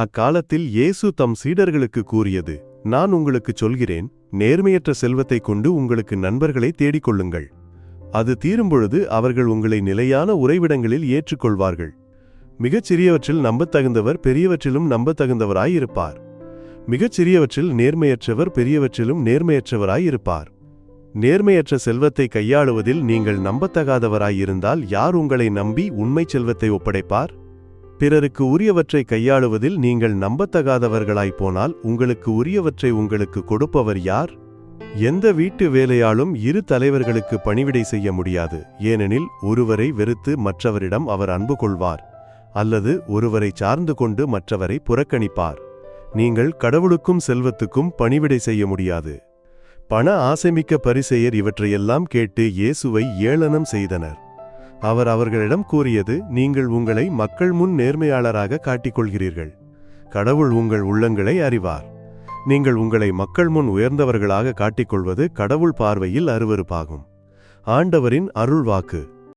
அக்காலத்தில் இயேசு தம் சீடர்களுக்கு கூறியது நான் உங்களுக்குச் சொல்கிறேன் நேர்மையற்ற செல்வத்தைக் கொண்டு உங்களுக்கு நண்பர்களை தேடிக்கொள்ளுங்கள். அது தீரும்பொழுது அவர்கள் உங்களை நிலையான உறைவிடங்களில் ஏற்றுக்கொள்வார்கள். மிகச் சிறியவற்றில் நம்பத்தகுந்தவர் பெரியவற்றிலும் நம்பத்தகுந்தவராயிருப்பார். மிகச் சிறியவற்றில் நேர்மையற்றவர் பெரியவற்றிலும் நேர்மையற்றவராயிருப்பார். நேர்மையற்ற செல்வத்தை கையாளுவதில் நீங்கள் நம்பத்தகாதவராயிருந்தால் யார் உங்களை நம்பி உண்மைச் செல்வத்தை ஒப்படைப்பார்? பிறருக்கு உரியவற்றை கையாளுவதில் நீங்கள் நம்பத்தகாதவர்களாய்ப் போனால் உங்களுக்கு உரியவற்றை உங்களுக்கு கொடுப்பவர் யார்? எந்த வீட்டு வேலையாலும் இரு தலைவர்களுக்கு பணிவிடை செய்ய முடியாது. ஏனெனில் ஒருவரை வெறுத்து மற்றவரிடம் அவர் அன்பு கொள்வார் அல்லது ஒருவரை சார்ந்து கொண்டு மற்றவரை புறக்கணிப்பார். நீங்கள் கடவுளுக்கும் செல்வத்துக்கும் பணிவிடை செய்ய முடியாது. பண ஆசைமிக்க பரிசெயர் இவற்றையெல்லாம் கேட்டு இயேசுவை ஏளனம் செய்தனர். அவர் அவர்களிடம் கூறியது நீங்கள் உங்களை மக்கள் முன் நேர்மையாளராக காட்டிக்கொள்கிறீர்கள். கடவுள் உங்கள் உள்ளங்களை அறிவார். நீங்கள் உங்களை மக்கள் முன் உயர்ந்தவர்களாக காட்டிக்கொள்வது கடவுள் பார்வையில் அருவருப்பாகும். ஆண்டவரின் அருள்வாக்கு.